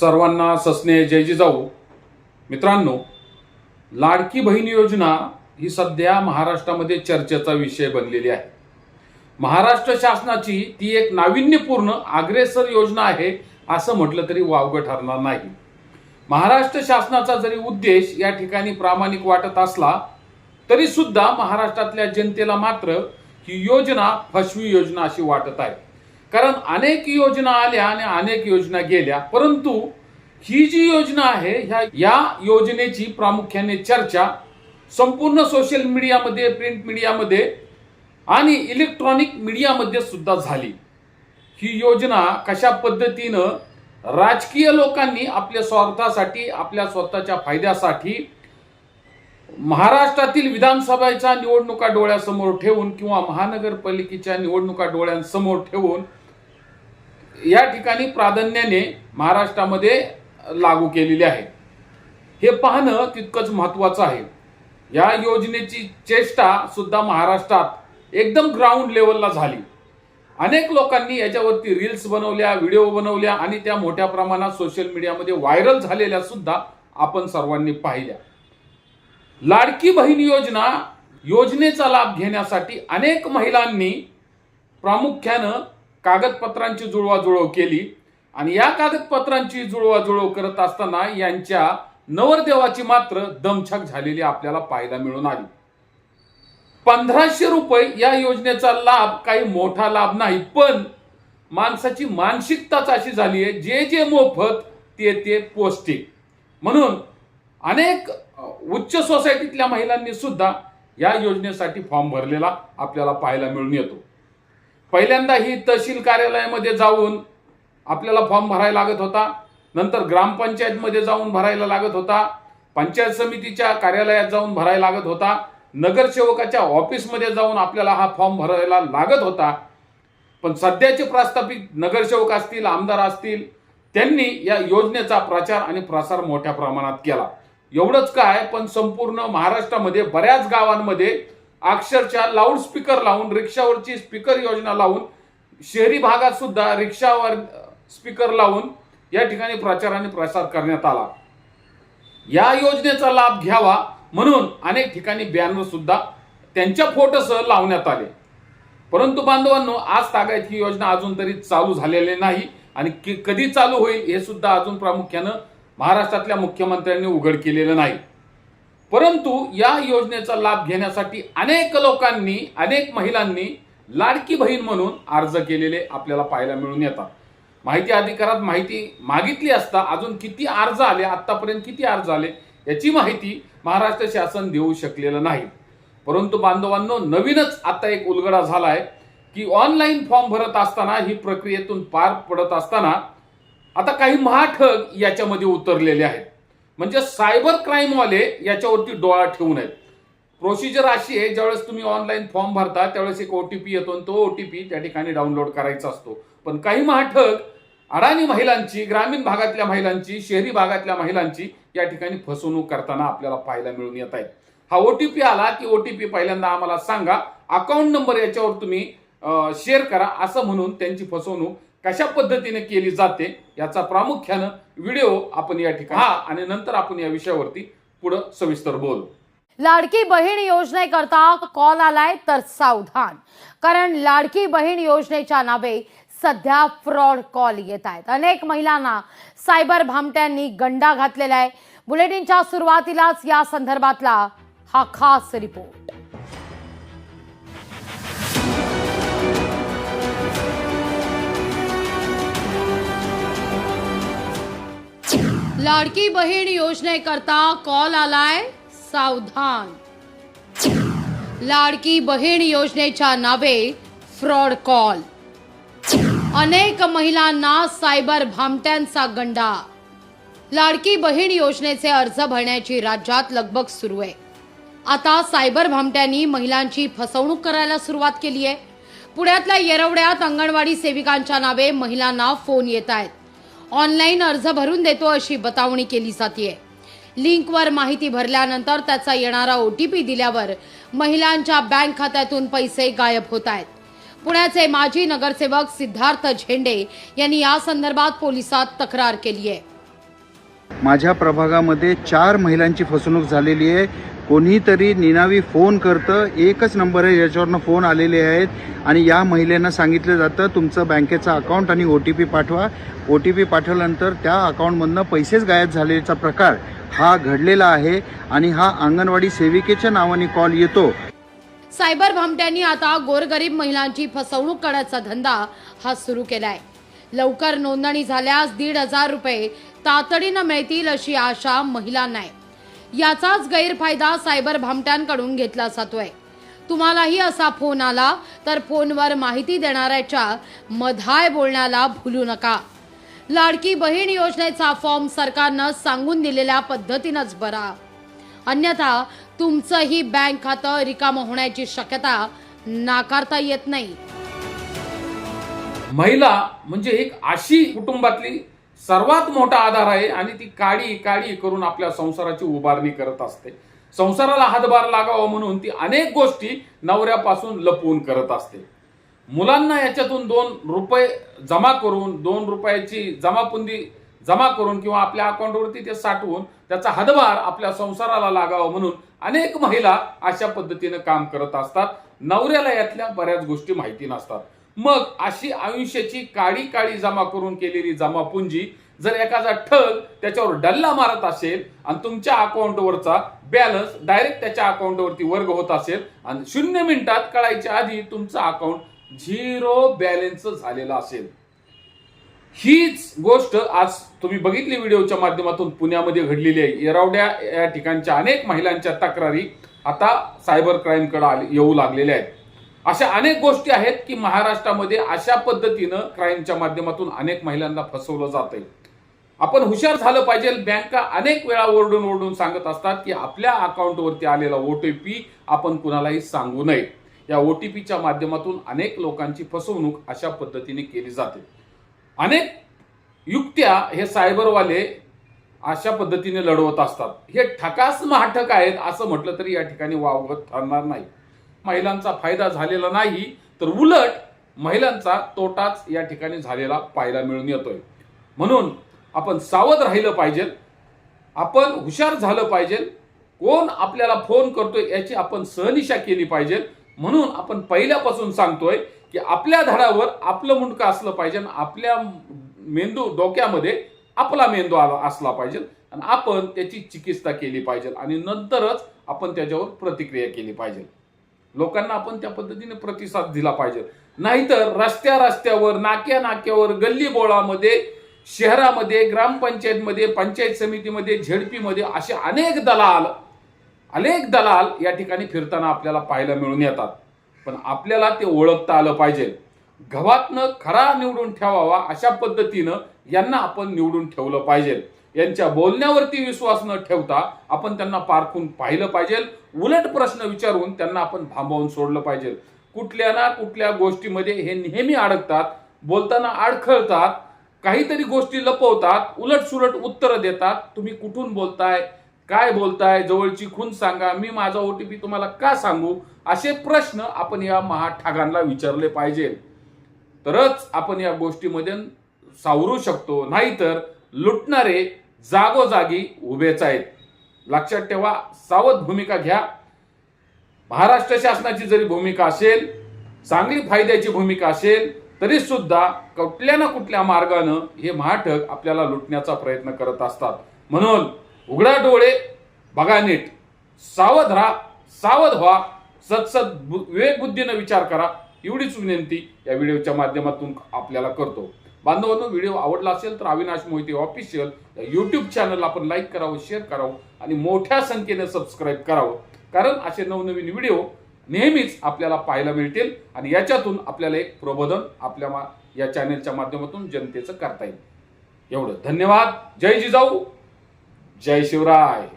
सर्वांना ससने जय जिजाऊ मित्रांनो लाडकी बहीण योजना ही सध्या महाराष्ट्रामध्ये चर्चेचा विषय बनलेली आहे. महाराष्ट्र शासनाची ती एक नाविन्यपूर्ण अग्रेसर योजना आहे असं म्हटलं तरी वावगं ठरणार नाही. महाराष्ट्र शासनाचा जरी उद्देश या ठिकाणी प्रामाणिक वाटत असला तरी सुद्धा महाराष्ट्रातल्या जनतेला मात्र ही योजना फसवी योजना अशी वाटत आहे. कारण अनेक योजना आल्या आणि अनेक योजना गेल्या. परंतु ही जी योजना आहे ह्या या योजनेची प्रामुख्याने चर्चा संपूर्ण सोशल मीडियामध्ये प्रिंट मीडियामध्ये आणि इलेक्ट्रॉनिक मीडियामध्ये सुद्धा झाली. ही योजना कशा पद्धतीनं राजकीय लोकांनी आपल्या स्वार्थासाठी आपल्या स्वतःच्या फायद्यासाठी महाराष्ट्रातील विधानसभेच्या निवडणुका डोळ्यासमोर ठेवून किंवा महानगरपालिकेच्या निवडणुका डोळ्यांसमोर ठेवून या ठिकाणी प्राधान्याने महाराष्ट्रामध्ये लागू केलेली आहे. हे पाहणं तितकंच महत्वाचं आहे. या योजनेची चेष्टा सुद्धा महाराष्ट्रात एकदम ग्राउंड लेवलला झाली. अनेक लोकांनी याच्यावरती रील्स बनवल्या व्हिडिओ बनवल्या आणि त्या मोठ्या प्रमाणात सोशल मीडियामध्ये व्हायरल झालेल्या सुद्धा आपण सर्वांनी पाहिल्या. लाडकी बहीण योजना योजनेचा लाभ घेण्यासाठी अनेक महिलांनी प्रामुख्यानं कागदपत्रांची जुळवाजुळव केली आणि या कागदपत्रांची जुळवाजुळव करत असताना यांच्या नवरदेवाची मात्र दमछाक झालेली आपल्याला पाहायला मिळून आली. पंधराशे रुपये या योजनेचा लाभ काही मोठा लाभ नाही पण माणसाची मानसिकताच अशी झाली आहे जे जे मोफत ते ते पौष्टिक म्हणून अनेक उच्च सोसायटीतल्या महिलांनी सुद्धा या योजनेसाठी फॉर्म भरलेला आपल्याला पाहायला मिळून येतो. पहिल्यांदा ही तहसील कार्यालयामध्ये जाऊन आपल्याला फॉर्म भरायला लागत होता. नंतर ग्रामपंचायतमध्ये जाऊन भरायला लागत होता. पंचायत समितीच्या कार्यालयात जाऊन भरायला लागत होता. नगरसेवकाच्या ऑफिसमध्ये जाऊन आपल्याला हा फॉर्म भरायला लागत होता. पण सध्याचे प्रास्ताविक नगरसेवक असतील आमदार असतील त्यांनी या योजनेचा प्रचार आणि प्रसार मोठ्या प्रमाणात केला. एवढंच काय पण संपूर्ण महाराष्ट्रामध्ये बऱ्याच गावांमध्ये अक्षरशः लाऊडस्पीकर लावून रिक्षावरची स्पीकर योजना लावून शहरी भागात सुद्धा रिक्षावर स्पीकर लावून या ठिकाणी प्रचार आणि प्रसार करण्यात आला. या योजनेचा लाभ घ्यावा म्हणून अनेक ठिकाणी बॅनर सुद्धा त्यांच्या फोटोसह लावण्यात आले. परंतु बांधवांनो आज तागायत ही योजना अजून तरी चालू झालेली नाही आणि कधी चालू होईल हे सुद्धा अजून प्रामुख्यानं महाराष्ट्रातल्या मुख्यमंत्र्यांनी उघड केलेलं नाही. परंतु या योजनेचा लाभ घेण्यासाठी अनेक लोकांनी अनेक महिलांनी लाडकी बहीण म्हणून अर्ज केलेले आपल्याला पाहायला मिळून येतात. माहिती अधिकारात माहिती मागितली असता अजून किती अर्ज आले आतापर्यंत किती अर्ज आले याची माहिती महाराष्ट्र शासन देऊ शकलेलं नाही. परंतु बांधवांनो नवीनच आता एक उलगडा झाला आहे की ऑनलाईन फॉर्म भरत असताना ही प्रक्रियेतून पार पडत असताना आता काही महाठग याच्यामध्ये उतरलेले आहेत. म्हणजे सायबर क्राईमवाले याच्यावरती डोळा ठेवून आहेत प्रोसिजर अशी आहे ज्यावेळेस तुम्ही ऑनलाईन फॉर्म भरता त्यावेळेस एक ओटीपी येतो आणि तो ओटीपी त्या ठिकाणी डाउनलोड करायचा असतो. पण काही महाठक अडाणी महिलांची ग्रामीण भागातल्या महिलांची शहरी भागातल्या महिलांची या ठिकाणी फसवणूक करताना आपल्याला पाहायला मिळून येत आहे हा ओटीपी आला की ओटीपी पहिल्यांदा आम्हाला सांगा. अकाउंट नंबर याच्यावर तुम्ही शेअर करा. असं म्हणून त्यांची फसवणूक कशा पद्धतीने केली जाते याचा प्रामुख्यानं व्हिडिओ आपण या ठिकाणी हा आणि नंतर आपण या विषयावरती पुढे सविस्तर बोलू. लाडकी बहीण योजनेकरता कॉल आलाय तर सावधान. कारण लाडकी बहीण योजनेच्या नावे सध्या फ्रॉड कॉल येत आहेत. अनेक महिलांना सायबर भामट्यांनी गंडा घातलेला आहे. बुलेटिनच्या सुरुवातीलाच या संदर्भातला हा खास रिपोर्ट. लाडकी बहीण योजनेकरता कॉल आलाय सावधान. लाडकी बहीण योजनेच्या नावे फ्रॉड कॉल. अनेक महिलांना सायबर भामट्यांचा गंडा. लाडकी बहीण योजनेचे अर्ज भरण्याची राज्यात लगबग सुरू आहे. आता सायबर भामट्यांनी महिलांची फसवणूक करायला सुरुवात केली आहे. पुण्यातल्या येरवड्यात अंगणवाडी सेविकांच्या नावे महिलांना फोन येत आहेत. ऑनलाईन अर्ज भरून देतो अशी बतावणी केली जाते लिंकवर माहिती भरल्यानंतर त्याचा येणारा ओ टी पी दिल्यावर महिलांच्या बँक खात्यातून पैसे गायब होत आहेत. पुण्याचे माजी नगरसेवक सिद्धार्थ झेंडे यांनी या संदर्भात पोलिसात तक्रार केली आहे माझ्या प्रभागामध्ये चार महिलांची फसवणूक झालेली आहे. कोणीतरी निनावी फोन करतं. एकच नंबर आहे याच्यावरनं फोन आलेले आहेत. आणि या महिलेनं सांगितलं जातं तुमचं बँकेचं अकाउंट आणि ओ टी पी पाठवा. ओ टी पी पाठवल्यानंतर त्या अकाउंटमधनं पैसेच गायब झालेचा प्रकार हा घडलेला आहे आणि हा अंगणवाडी सेविकेच्या नावाने कॉल येतो. सायबर भामट्यांनी आता गोरगरीब महिलांची फसवणूक करण्याचा धंदा हा सुरू केलाय. लवकर नोंदणी झाल्यास दीड हजार रुपये तातडीनं मिळतील अशी आशा महिलांना आहे. याचाच गैरफायदा सायबर भामट्यांकडून घेतला जातोय. तुम्हालाही असा फोन आला तर फोनवर माहिती देणाऱ्याच्या मधाय बोलण्याला भुलू नका. लाडकी बहीण योजनेचा फॉर्म सरकारनं सांगून दिलेल्या पद्धतीनंच भरा अन्यथा तुमचंही बँक खातं रिकामं होण्याची शक्यता नाकारता येत नाही. महिला म्हणजे एक अशी कुटुंबातली सर्वात मोठा आधार आहे आणि ती काळी काळी करून आपल्या संसाराची उभारणी करत असते. संसाराला हातभार लागावा म्हणून ती अनेक गोष्टी नवऱ्यापासून लपवून करत असते. मुलांना याच्यातून दोन रुपये जमा करून दोन रुपयाची जमापुंदी जमा करून किंवा आपल्या अकाउंटवरती ते साठवून त्याचा हातभार आपल्या संसाराला लागावा म्हणून अनेक महिला अशा पद्धतीनं काम करत असतात. नवऱ्याला यातल्या बऱ्याच गोष्टी माहिती नसतात. मग अशी आयुष्याची काळी काळी जमा करून केलेली जमापुंजी जर एखादा ठग त्याच्यावर डल्ला मारत असेल आणि तुमच्या अकाउंटवरचा बॅलन्स डायरेक्ट त्याच्या अकाउंटवरती वर्ग होत असेल आणि शून्य मिनिटात कळायच्या आधी तुमचं अकाउंट झिरो बॅलन्स झालेलं असेल. हीच गोष्ट आज तुम्ही बघितली व्हिडिओच्या माध्यमातून पुण्यामध्ये घडलेली आहे. येरावड्या या ठिकाणच्या अनेक महिलांच्या तक्रारी आता सायबर क्राईमकडे आले येऊ लागलेल्या आहेत. अशा अनेक गोष्टी आहेत की महाराष्ट्रामध्ये अशा पद्धतीनं क्राईमच्या माध्यमातून अनेक महिलांना फसवलं जातंय. आपण हुशार झालं पाहिजे. बँका अनेक वेळा ओरडून ओरडून सांगत असतात की आपल्या अकाउंटवरती आलेला ओटीपी आपण कुणालाही सांगू नये. या ओटीपीच्या माध्यमातून अनेक लोकांची फसवणूक अशा पद्धतीने केली जाते. अनेक युक्त्या हे सायबरवाले अशा पद्धतीने लढवत असतात. हे ठकास महाठक आहेत असं म्हटलं तरी या ठिकाणी वावगत ठरणार नाही. महिलांचा फायदा झालेला नाही तर उलट महिलांचा तोटाच या ठिकाणी झालेला पाहायला मिळून येतोय. म्हणून आपण सावध राहिलं पाहिजे. आपण हुशार झालं पाहिजे. कोण आपल्याला फोन करतोय याची आपण सहनिशा केली पाहिजे. म्हणून आपण पहिल्यापासून सांगतोय की आपल्या धडावर आपलं मुंडकं असलं पाहिजे आपल्या मेंदू डोक्यामध्ये आपला मेंदू आला असला पाहिजे आणि आपण त्याची चिकित्सा केली पाहिजे आणि नंतरच आपण त्याच्यावर प्रतिक्रिया केली पाहिजे. लोकांना आपण त्या पद्धतीने प्रतिसाद दिला पाहिजे. नाहीतर रस्त्या रस्त्यावर नाक्या नाक्यावर गल्ली बोळामध्ये शहरामध्ये ग्रामपंचायतमध्ये पंचायत समितीमध्ये झेडपीमध्ये असे अनेक दलाल अनेक दलाल या ठिकाणी फिरताना आपल्याला पाहायला मिळून येतात. पण आपल्याला ते ओळखता आलं पाहिजे. गव्हातनं खरा निवडून ठेवावा अशा पद्धतीनं यांना आपण निवडून ठेवलं पाहिजे. यांच्या बोलण्यावरती विश्वास न ठेवता आपण त्यांना पारखून पाहिलं पाहिजे. उलट प्रश्न विचारून त्यांना आपण थांबवून सोडलं पाहिजे. कुठल्या ना कुठल्या गोष्टीमध्ये हे नेहमी अडकतात बोलताना अडखळतात काहीतरी गोष्टी लपवतात उलट सुलट उत्तरं देतात. तुम्ही कुठून बोलताय काय बोलताय जवळची खून सांगा मी माझा ओटीपी तुम्हाला का सांगू? असे प्रश्न आपण या महाठागांना विचारले पाहिजे. तरच आपण या गोष्टीमध्ये सावरू शकतो. नाहीतर लुटणारे जागोजागी उभेच आहेत लक्षात ठेवा सावध भूमिका घ्या. महाराष्ट्र शासनाची जरी भूमिका असेल चांगली फायद्याची भूमिका असेल तरी सुद्धा कुठल्या ना कुठल्या मार्गानं हे महाटक आपल्याला लुटण्याचा प्रयत्न करत असतात. म्हणून उघडा डोळे बघा नीट. सावध राहा सावध व्हा. सतसत विवेकबुद्धीनं विचार करा. एवढीच विनंती या व्हिडिओच्या माध्यमातून आपल्याला करतो. बांधवांनो व्हिडिओ आवडला असेल तर Avinash Mohite official YouTube channel आपण लाईक करावं शेअर करावं आणि मोठ्या संख्येने सबस्क्राईब करावं. कारण असे नवनवीन व्हिडिओ नेहमीच आपल्याला पाहायला मिळतील आणि याच्यातून आपल्याला एक प्रबोधन आपल्या मा- या चॅनेलच्या माध्यमातून जनतेचं करता येईल. एवढं. धन्यवाद. जय जिजाऊ. जय शिवराय.